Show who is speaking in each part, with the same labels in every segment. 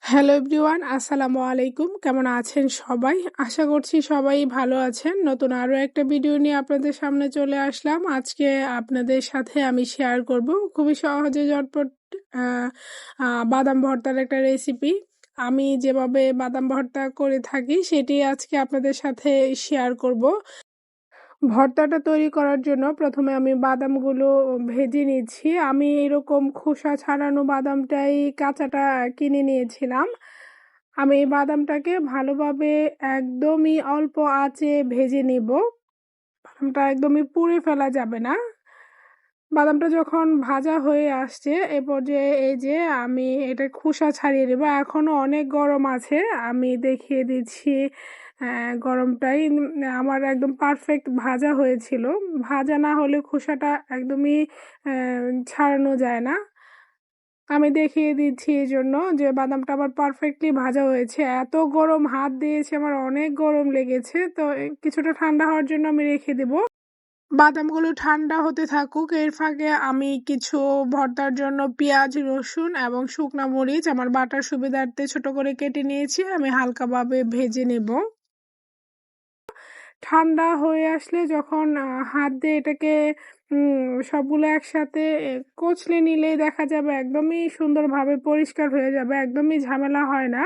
Speaker 1: Hello everyone আসসালামু আলাইকুম কেমন আছেন সবাই? আশা করছি সবাই ভালো আছেন। নতুন আরও একটা ভিডিও নিয়ে আপনাদের সামনে চলে আসলাম। আজকে আপনাদের সাথে আমি শেয়ার করব খুবই সহজে, ঝটপট বাদাম ভর্তার একটা রেসিপি আমি যেভাবে বাদাম ভর্তা করে থাকি, সেটি আজকে আপনাদের সাথে শেয়ার করব। ভর্তাটা তৈরি করার জন্য প্রথমে আমি বাদামগুলো ভেজে নিয়েছি। আমি এরকম খোসা ছাড়ানো বাদামটাই কাঁচাটা কিনে নিয়েছিলাম। আমি এই বাদামটাকে ভালোভাবে একদমই অল্প আঁচে ভেজে নিব। বাদামটা একদমই পুড়ে ফেলা যাবে না। বাদামটা যখন ভাজা হয়ে আসছে, এ পর্যায়ে এই যে আমি এটা খোসা ছাড়িয়ে দেবো এখনও অনেক গরম আছে, আমি দেখিয়ে দিচ্ছি গরমটাই। আমার একদম পারফেক্ট ভাজা হয়েছিল। ভাজা না হলে খোসাটা একদমই ছাড়ানো যায় না। আমি দেখিয়ে দিচ্ছি এই জন্য যে বাদামটা আমার পারফেক্টলি ভাজা হয়েছে। এত গরম, হাত দিয়েছে, আমার অনেক গরম লেগেছে। তো কিছুটা ঠান্ডা হওয়ার জন্য আমি রেখে দেবো। বাদামগুলো ঠান্ডা হতে থাকুক, এর ফাঁকে আমি কিছু ভর্তার জন্য পেঁয়াজ, রসুন এবং শুকনা মরিচ আমার বাটার সুবিধার্থে ছোট করে কেটে নিয়েছি, আমি হালকাভাবে ভেজে নেব। ঠান্ডা হয়ে আসলে যখন হাত দিয়ে এটাকে সবগুলো একসাথে কচলে নিলেই দেখা যাবে একদমই সুন্দরভাবে পরিষ্কার হয়ে যাবে, একদমই ঝামেলা হয় না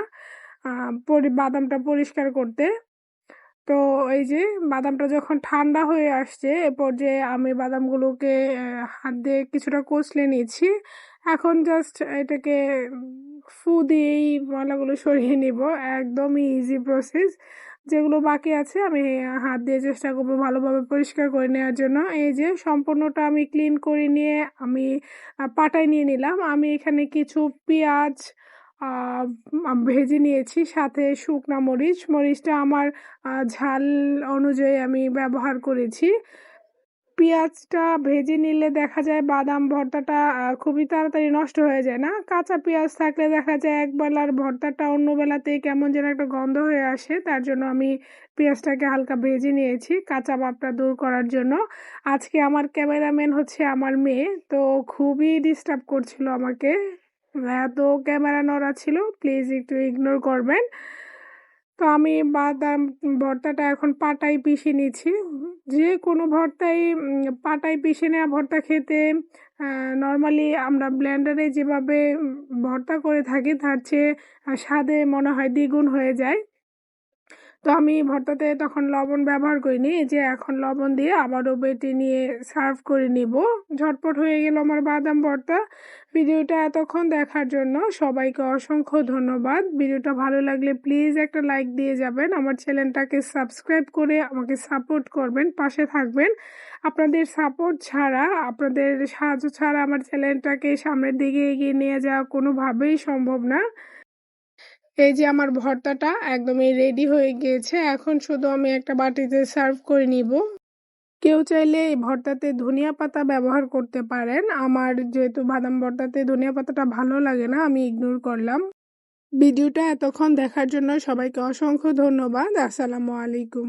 Speaker 1: বাদামটা পরিষ্কার করতে। তো এই যে বাদামটা যখন ঠান্ডা হয়ে আসছে, এ পর্যায়ে আমি বাদামগুলোকে হাত দিয়ে কিছুটা কষলে নিয়েছি এখন জাস্ট এটাকে ফু দিয়েই ময়লাগুলো সরিয়ে নিব। একদমই ইজি প্রসেস যেগুলো বাকি আছে আমি হাত দিয়ে চেষ্টা করব ভালোভাবে পরিষ্কার করে নেওয়ার জন্য। এই যে সম্পূর্ণটা আমি ক্লিন করে নিয়ে আমি পাটায় নিয়ে নিলাম। আমি এখানে কিছু পেঁয়াজ ভেজে নিয়েছি, সাথে শুকনা মরিচ। মরিচটা আমার ঝাল অনুযায়ী আমি ব্যবহার করেছি। পেঁয়াজটা ভেজে নিলে দেখা যায় বাদাম ভর্তাটা খুবই তাড়াতাড়ি নষ্ট হয়ে যায় না? কাঁচা পেঁয়াজ থাকলে দেখা যায় এক বেলার ভর্তাটা অন্য বেলাতে কেমন যেন একটা গন্ধ হয়ে আসে, তার জন্য আমি পেঁয়াজটাকে হালকা ভেজে নিয়েছি কাঁচা ভাবটা দূর করার জন্য। আজকে আমার ক্যামেরাম্যান হচ্ছে আমার মেয়ে, তো খুবই ডিস্টার্ব করছিল আমাকে। এত ক্যামেরা নড়া ছিল প্লিজ একটু ইগনোর করবেন। তো আমি বাদাম ভর্তাটা এখন পাটায় পিষে নিচ্ছি। যে কোনো ভর্তাই পাটায় পিষে নেওয়া ভর্তা খেতে নর্মালি আমরা ব্লেন্ডারে যেভাবে ভর্তা করে থাকি, তার চেয়ে স্বাদে মনে হয় দ্বিগুণ হয়ে যায়। তো আমি ভর্তাতে তখন লবণ ব্যবহার করিনি যে এখন লবণ দিয়ে আবারও বেটে নিয়ে সার্ভ করে নিব। ঝটপট হয়ে গেল আমার বাদাম ভর্তা। ভিডিওটা এতক্ষণ দেখার জন্য সবাইকে অসংখ্য ধন্যবাদ। ভিডিওটা ভালো লাগলে প্লিজ একটা লাইক দিয়ে যাবেন। আমার চ্যানেলটাকে সাবস্ক্রাইব করে আমাকে সাপোর্ট করবেন, পাশে থাকবেন। আপনাদের সাপোর্ট ছাড়া, আপনাদের সাহায্য ছাড়া আমার চ্যানেলটাকে সামনের দিকে এগিয়ে নিয়ে যাওয়া কোনোভাবেই সম্ভব না। এই যে আমার ভর্তাটা একদমই রেডি হয়ে গিয়েছে। এখন শুধু আমি একটা বাটিতে সার্ভ করে নিব। কেউ চাইলে এই ভর্তাতে ধনিয়া পাতা ব্যবহার করতে পারেন। আমার যেহেতু বাদাম ভর্তাতে ধনিয়া পাতাটা ভালো লাগে না, আমি ইগনোর করলাম। ভিডিওটা এতক্ষণ দেখার জন্য সবাইকে অসংখ্য ধন্যবাদ। আসসালামু আলাইকুম।